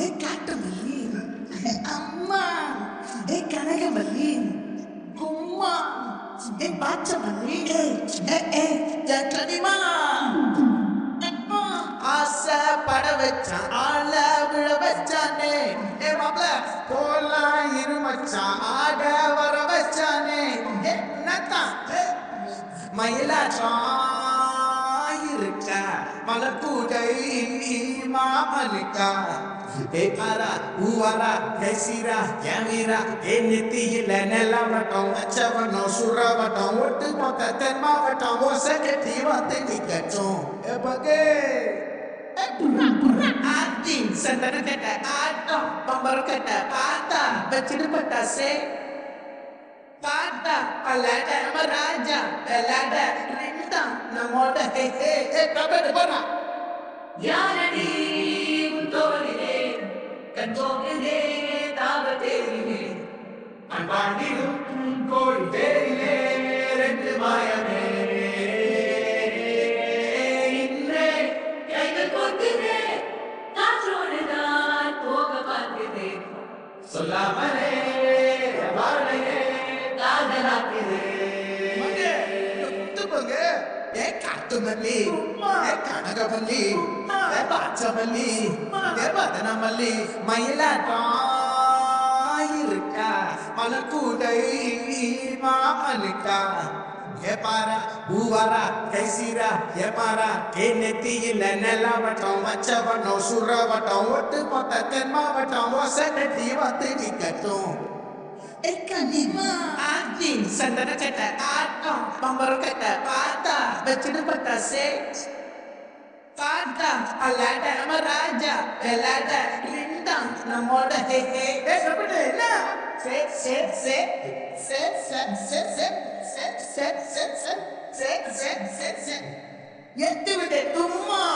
ஏ காட்டமல்லி அம்மா. ஏ கனகமல்லி உம்மா ஏ பாச்சமல்லி ஏ ஏ கனிமா. ஆசைப்பட வச்சான் ஆள விழ வச்சானே. ஏ மாப்ள போலாம் இருமச்சான் ஆட வர வச்சானே. என்னத்தான் மயிலாட்டம் இருக்க மலர் கூடை மாமனுக்கா பேப்பரா பூவாரா பேசிரா கேமிரா ஏ நெத்தியில நிலவட்டம் வச்சவனம் சுரவட்டம் ஒட்டு மொத்த தென்மாவட்டம் ஓசகை தீவத்தை நிக்கட்டும். எப்பகே ஆத்தின் சண்டன கட்ட ஆட்டம் பம்பரம் கட்ட பார்த்தா வச்சிட்டு பட்டா சே பார்த்தா பல்லாட ராஜா பல்லாட ரெண்டா நம்மோட ஹே ஹே ஹே பிரபடு போனா யாரடி? நெஞ்சோங்கிலே தாவ தேரிலே அன்பாண்டிடும் கோடி பேரிலே ரெண்டு மாயமே. இன்றே கைகள் கொத்துதே காற்றோடுதான் போக பார்க்குதே சொல்லாமலே வாழையே காதலாக்குதே ஏ காட்டுமல்லி ஏ கனகவல்லி ஏ பாச்சமல்லி ஏ பதனமல்லி மயிலாட்டம் இருக்கா மலர்கூடை மாமலிக்கா ஏ பாரா பூவாரா கைசீரா ஏ மாறா ஏ நெத்தியில நிலவட்டம் வச்சவட்டம் சுரவட்டம் ஒட்டு மொத்த தென் மாவட்டம் ஓசை கட்டி வந்து நிக்கட்டும் ஆக்டிங் சந்தன கட்ட ஆட்டம் பம்பரம் கட்ட பாத்தா வச்சிட்டு பட்டாசே பாட்டா அல்லாட நம்ம ராஜா வெள்ளாட ரிண்டா நம்மோட ஹே ஹே ஏ கபடி என்ன சே சே சே சே சே சே சே சே சே சே சே சே சே சே சே எட்டு விட்டு தும்மா எட்டு விட்டு தும்மா